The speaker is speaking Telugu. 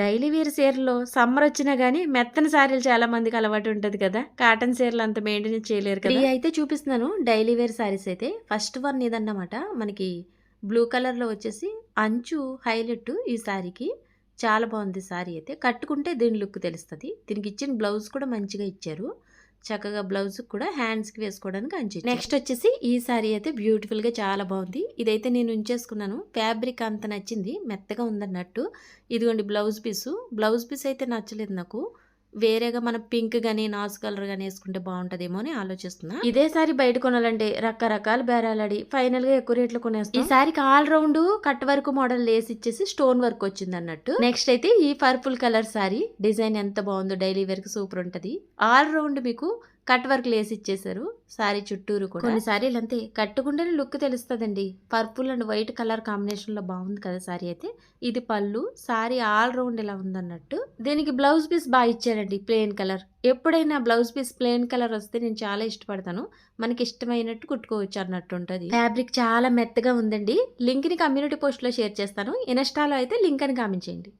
డైలీ వేర్ చీరలో సమ్మర్ వచ్చినా కానీ మెత్తని సారీలు చాలా మందికి అలవాటు ఉంటుంది కదా. కాటన్ చీరలు అంత మెయింటెనెన్స్ చేయలేరు కదా. అయితే చూపిస్తున్నాను. డైలీ వేర్ సారీస్ అయితే ఫస్ట్ వన్ ఇదన్నమాట మనకి బ్లూ కలర్లో వచ్చేసి అంచు హైలైట్ ఈ సారీకి చాలా బాగుంది సారీ అయితే. కట్టుకుంటే దీని లుక్ తెలుస్తుంది. దీనికి ఇచ్చిన బ్లౌజ్ కూడా మంచిగా ఇచ్చారు. చక్కగా బ్లౌజ్ కూడా హ్యాండ్స్కి వేసుకోవడానికి అంచు నెక్స్ట్ వచ్చేసి ఈ సారీ అయితే బ్యూటిఫుల్గా చాలా బాగుంది. ఇదైతే నేను ఉంచేసుకున్నాను. ఫ్యాబ్రిక్ అంత నచ్చింది. మెత్తగా ఉందన్నట్టు. ఇదిగోండి బ్లౌజ్ పీసు బ్లౌజ్ పీస్ అయితే నచ్చలేదు నాకు. వేరేగా మనం పింక్ గానీ నాస్ కలర్ గానీ వేసుకుంటే బాగుంటదేమో అని ఆలోచిస్తున్నా. ఇదే సారీ బయట కొనాలంటే రకరకాల బేరాలాడి ఫైనల్గా ఎక్కువ రేట్లు కొనేస్తాం. ఈ సారీకి all round cut work model lace ఇచ్చేసి స్టోన్ వర్క్ వచ్చింది అన్నట్టు నెక్స్ట్ అయితే ఈ పర్పుల్ కలర్ సారీ డిజైన్ ఎంత బాగుందో డైలీ వేర్కి సూపర్ ఉంటది. ఆల్ రౌండ్ మీకు కట్ వర్క్ లేసి ఇచ్చేసారు సారీ చుట్టూరు కూడా. కొన్ని సారీలు అంతే. కట్టుకుంటేనే లుక్ తెలుస్తుందండి. పర్పుల్ అండ్ వైట్ కలర్ కాంబినేషన్లో బాగుంది కదా సారీ అయితే. ఇది పళ్ళు. సారీ ఆల్ రౌండ్ ఇలా ఉందన్నట్టు. దీనికి బ్లౌజ్ పీస్ బాగా ఇచ్చారండి ప్లెయిన్ కలర్. ఎప్పుడైనా బ్లౌజ్ పీస్ ప్లెయిన్ కలర్ వస్తే నేను చాలా ఇష్టపడతాను. మనకి ఇష్టమైనట్టు కుట్టుకోవచ్చు అన్నట్టు ఉంటుంది. ఫ్యాబ్రిక్ చాలా మెత్తగా ఉందండి. లింక్ని కమ్యూనిటీ పోస్ట్లో షేర్ చేస్తాను. ఇన్స్టాలో అయితే లింక్ అని కామెంట్ చేయండి.